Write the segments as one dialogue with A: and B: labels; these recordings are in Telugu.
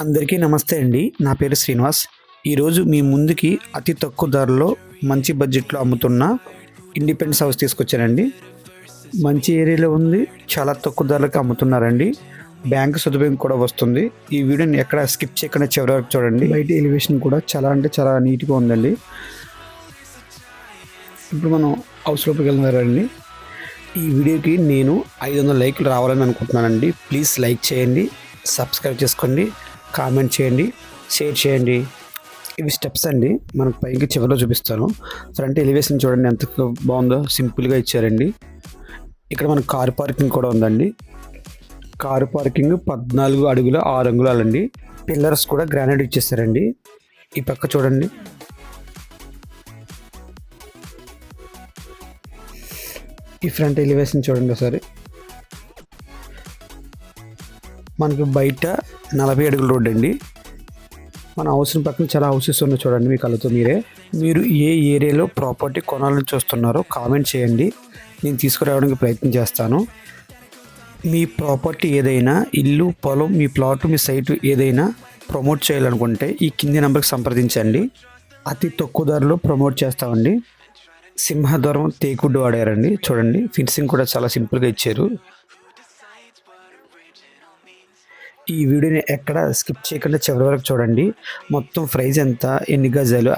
A: అందరికీ నమస్తే అండి. నా పేరు శ్రీనివాస్. ఈరోజు మీ ముందుకి అతి తక్కువ ధరలో మంచి బడ్జెట్లో అమ్ముతున్న ఇండిపెండెన్స్ హౌస్ తీసుకొచ్చానండి. మంచి ఏరియాలో ఉంది చాలా తక్కువ ధరలకు అమ్ముతున్నారండి. బ్యాంక్ సదుపాయం కూడా వస్తుంది. ఈ వీడియోని ఎక్కడ స్కిప్ చేయకుండా చివరి వరకు చూడండి. బయట ఎలివేషన్ కూడా చాలా అంటే చాలా నీట్గా ఉందండి. ఇప్పుడు మనం హౌస్ లోపలికి వెళ్తున్నారండి ఈ వీడియోకి నేను ఐదు వందల లైక్లు రావాలని అనుకుంటున్నానండి. ప్లీజ్ లైక్ చేయండి సబ్స్క్రైబ్ చేసుకోండి. కామెంట్ చేయండి షేర్ చేయండి. ఇవి స్టెప్స్ అండి. మనకు పైకి చివరిలో చూపిస్తాను. ఫ్రంట్ ఎలివేషన్ చూడండి ఎంత బాగుందో సింపుల్గా ఇచ్చారండి. ఇక్కడ మనకు కార్ పార్కింగ్ కూడా ఉందండి. కారు పార్కింగ్ పద్నాలుగు అడుగుల ఆరు అంగుళాలండి. పిల్లర్స్ కూడా గ్రానైట్ ఇచ్చేస్తారండి ఈ పక్క చూడండి. ఈ ఫ్రంట్ ఎలివేషన్ చూడండి ఒకసారి. మనకి బయట నలభై అడుగుల రోడ్ అండి. మన హౌస్ పక్కన చాలా హౌసెస్ ఉన్నాయి చూడండి మీ కళ్ళతో మీరే. మీరు ఏ ఏరియాలో ప్రాపర్టీ కొనాలని చూస్తున్నారో కామెంట్ చేయండి. నేను తీసుకురావడానికి ప్రయత్నం చేస్తాను. మీ ప్రాపర్టీ ఏదైనా ఇల్లు పొలం మీ ప్లాట్ మీ సైట్ ఏదైనా ప్రమోట్ చేయాలనుకుంటే ఈ కింది నెంబర్కి సంప్రదించండి. అతి తక్కువ ధరలో ప్రమోట్ చేస్తామండి. సింహద్వారం తేకుడ్డు వాడారండి చూడండి ఫిన్సింగ్ కూడా చాలా సింపుల్గా ఇచ్చారు. ఈ వీడియోని ఎక్కడ స్కిప్ చేయకుండా చివరి వరకు చూడండి. మొత్తం ప్రైజ్ ఎంత ఎన్ని గజాలు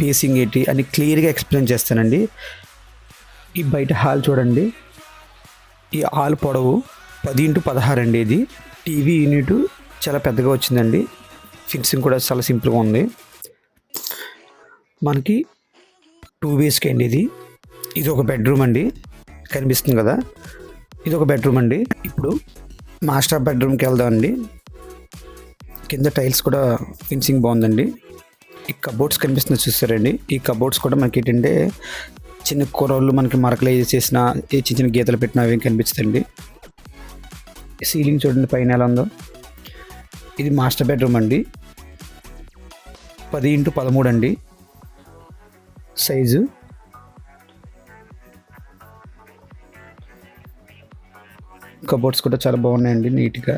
A: పేసింగ్ ఏంటి అని క్లియర్గా ఎక్స్ప్లెయిన్ చేస్తానండి. ఈ బయట హాల్ చూడండి. ఈ హాల్ పొడవు పది ఇంటూ పదహారు అండి ఇది. టీవీ యూనిట్ చాలా పెద్దగా వచ్చిందండి. ఫిక్సింగ్ కూడా చాలా సింపుల్గా ఉంది. మనకి టూ బీఎస్కే అండి ఇది. ఇది ఒక బెడ్రూమ్ అండి. కనిపిస్తుంది కదా? ఇది ఒక బెడ్రూమ్ అండి. ఇప్పుడు మాస్టర్ బెడ్రూమ్కి వెళ్దాం అండి. కింద టైల్స్ కూడా ఫినిషింగ్ బాగుందండి. ఈ కబోర్డ్స్ కనిపిస్తుంది చూస్తారండి ఈ కబోర్డ్స్ కూడా మనకి ఏంటంటే చిన్న కూరలు మనకి మరకలు చేసిన ఏ చిన్న చిన్న గీతలు పెట్టిన అవి కనిపిస్తుంది సీలింగ్ చూడండి పైన ఎలా ఉందో. ఇది మాస్టర్ బెడ్రూమ్ అండి. పది ఇంటూ పదమూడు అండి. సైజు కబోర్డ్స్ కూడా చాలా బాగున్నాయండి నీట్గా.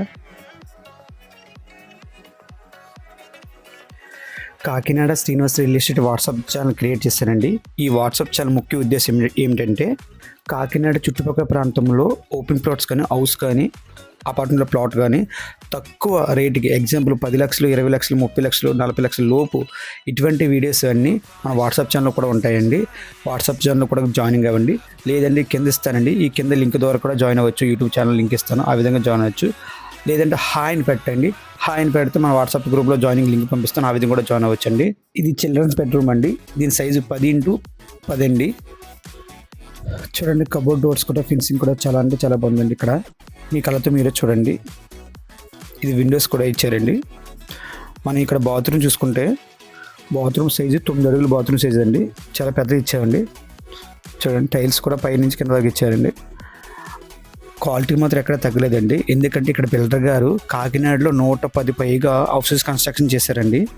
A: Kakinada Srinivas real estate WhatsApp channel create చేశానండి ఈ వాట్సాప్ ఛానల్ ముఖ్య ఉద్దేశం ఏమిటంటే కాకినాడ చుట్టుపక్కల ప్రాంతంలో ఓపెన్ ప్లాట్స్ కానీ హౌస్ కానీ అపార్ట్మెంట్ ప్లాట్ కానీ తక్కువ రేటుకి ఎగ్జాంపుల్ పది లక్షలు ఇరవై లక్షలు ముప్పై లక్షలు నలభై లక్షల లోపు ఇటువంటి వీడియోస్ అన్నీ మన వాట్సాప్ ఛానల్ కూడా ఉంటాయండి. వాట్సాప్ ఛానల్ కూడా జాయినింగ్ అవ్వండి. లేదండి కింద ఇస్తానండి. ఈ కింద లింక్ ద్వారా కూడా జాయిన్ అవ్వచ్చు. యూట్యూబ్ ఛానల్ లింక్ ఇస్తాను. ఆ విధంగా జాయిన్ అవ్వచ్చు. లేదంటే హాయ్ అని పెట్టండి. హాయ్ అని పెడితే మన వాట్సాప్ గ్రూప్లో జాయినింగ్ లింక్ పంపిస్తాను. ఆ విధంగా కూడా జాయిన్ అవ్వచ్చండి. ఇది చిల్డ్రన్స్ బెడ్రూమ్ అండి. దీని సైజు పది ఇంటూ పది అండి. చూడండి కబోర్డ్ డోర్స్ కూడా ఫినిషింగ్ కూడా చాలా అంటే చాలా బాగుందండి ఇక్కడ. మీ కళ్ళతో మీరే చూడండి. ఇది విండోస్ కూడా ఇచ్చారండి. మనం ఇక్కడ బాత్రూమ్ చూసుకుంటే బాత్రూమ్ సైజు తొమ్మిది అడుగులు బాత్రూమ్ సైజ్ అండి. చాలా పెద్దది ఇచ్చామండి. చూడండి టైల్స్ కూడా పైనుంచి కింద దాకా ఇచ్చారండి. క్వాలిటీ మాత్రం ఎక్కడ తగ్గలేదండి. ఎందుకంటే ఇక్కడ బిల్డర్ గారు కాకినాడలో నూట పది పైగా హౌసెస్ కన్స్ట్రక్షన్ చేశారండి.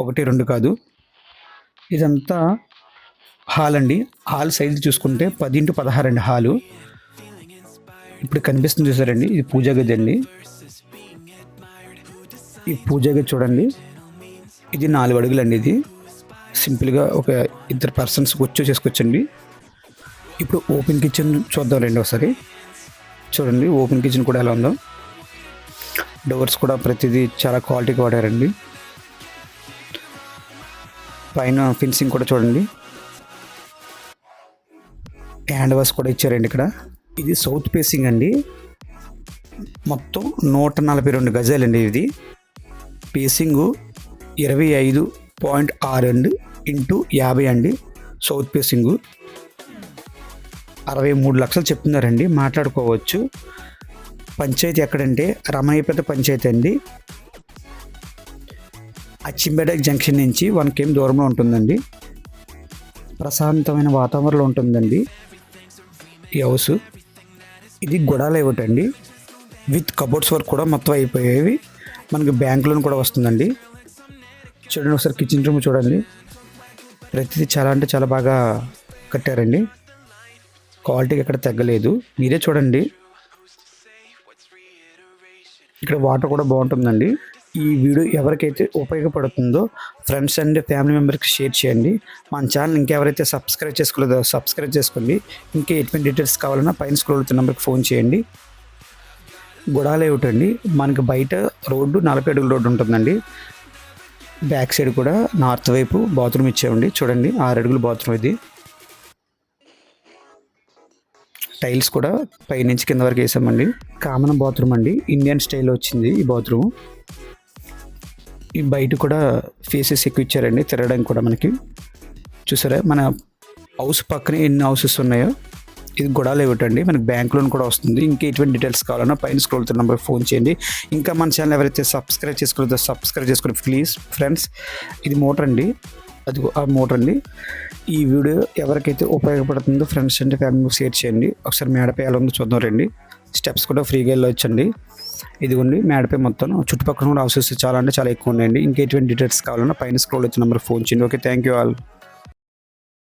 A: ఒకటి రెండు కాదు. ఇదంతా హాల్ అండి హాల్ సైజు చూసుకుంటే పది పదహారు అండి హాలు. ఇప్పుడు కనిపిస్తుంది చూసారండి ఇది పూజా గది అండి. ఈ పూజా గది చూడండి. ఇది నాలుగు అడుగులు అండి ఇది సింపుల్గా ఒక ఇద్దరు పర్సన్స్ వచ్చి చేసుకొచ్చండి ఇప్పుడు ఓపెన్ కిచెన్ చూద్దాం రండి ఒకసారి. చూడండి ఓపెన్ కిచెన్ కూడా ఎలా ఉందో. డోర్స్ కూడా ప్రతిదీ చాలా క్వాలిటీగా వాడారండి. పైన ఫినిషింగ్ కూడా చూడండి. హ్యాండ్ వాష్ కూడా ఇచ్చారండి ఇక్కడ. ఇది సౌత్ ఫేసింగ్ అండి. మొత్తం నూట నలభై రెండు గజాలండి ఇది. పేసింగు ఇరవై ఐదు పాయింట్ ఆరు అండి ఇంటూ యాభై అండి సౌత్ ఫేసింగ్ అరవై మూడు లక్షలు చెప్తున్నారండి మాట్లాడుకోవచ్చు. పంచాయతీ ఎక్కడంటే రమణయ్యపేట పంచాయతీ అండి. అచ్చింబేట జంక్షన్ నుంచి వన్ కేఎం దూరంలో ఉంటుందండి. ప్రశాంతమైన వాతావరణంలో ఉంటుందండి. ఈ హౌస్. ఇది గుడాల ఒకటండి విత్ కబోర్డ్స్ వర్క్ కూడా మొత్తం అయిపోయేవి. మనకి బ్యాంక్ లోన్ కూడా వస్తుందండి. చూడండి ఒకసారి కిచెన్ రూమ్ చూడండి. ప్రతిదీ చాలా అంటే చాలా బాగా కట్టారండి. క్వాలిటీకి ఎక్కడ తగ్గలేదు. మీరే చూడండి. ఇక్కడ వాటర్ కూడా బాగుంటుందండి. ఈ వీడియో ఎవరికైతే ఉపయోగపడుతుందో ఫ్రెండ్స్ అండ్ ఫ్యామిలీ మెంబర్కి షేర్ చేయండి. మన ఛానల్ ఇంకెవరైతే సబ్స్క్రైబ్ చేసుకోలేదో సబ్స్క్రైబ్ చేసుకోండి. ఇంకా ఎటువంటి డీటెయిల్స్ కావాలన్నా పైన స్క్రోల్ అవుతున్న నెంబర్కి ఫోన్ చేయండి. గుడాలు ఏమిటండి? మనకి బయట రోడ్డు నలభై అడుగుల రోడ్డు ఉంటుందండి. బ్యాక్ సైడ్ కూడా నార్త్ వైపు బాత్రూమ్ ఇచ్చేయండి చూడండి ఆరు అడుగులు బాత్రూమ్ ఇది. టైల్స్ కూడా పైనుంచి కింద వరకు వేసామండి. కామన్ బాత్రూమ్ అండి. ఇండియన్ స్టైల్ వచ్చింది ఈ బాత్రూమ్. ఈ బయట కూడా ఫేసెస్ ఎక్కువ ఇచ్చారండి తిరగడానికి కూడా మనకి. చూసారా మన హౌస్ పక్కనే ఎన్ని హౌసెస్ ఉన్నాయో ఇది గొడవలు ఇవ్వటండి మనకి బ్యాంక్ లోన్ కూడా వస్తుంది. ఇంకా ఎటువంటి డీటెయిల్స్ కావాలన్నా పైన స్క్రోల్ నెంబర్కి నెంబర్ ఫోన్ చేయండి. ఇంకా మన ఛానల్ ఎవరైతే సబ్స్క్రైబ్ చేసుకోలేదో సబ్స్క్రైబ్ చేసుకోండి ప్లీజ్ ఫ్రెండ్స్ ఇది మోటర్ అండి. అది ఆ మోటర్ అండి. ఈ వీడియో ఎవరికైతే ఉపయోగపడుతుందో ఫ్రెండ్స్ అంటే ఫ్యామిలీ షేర్ చేయండి. ఒకసారి మేడపై ఎలా ఉందో చూద్దాం రండి. స్టెప్స్ కూడా ఫ్రీగా వెళ్ళొచ్చండి. ఇదిగోండి మేడపై మొత్తం చుట్టుపక్కల కూడా హౌసెస్ చాలా అంటే చాలా ఎక్కువ ఉన్నాయండి. ఇంకా ఎటువంటి డీటెయిల్స్ కావాలన్నా పైన స్క్రోల్ వచ్చిన నెంబర్ ఫోన్ చేయండి. Okay thank you all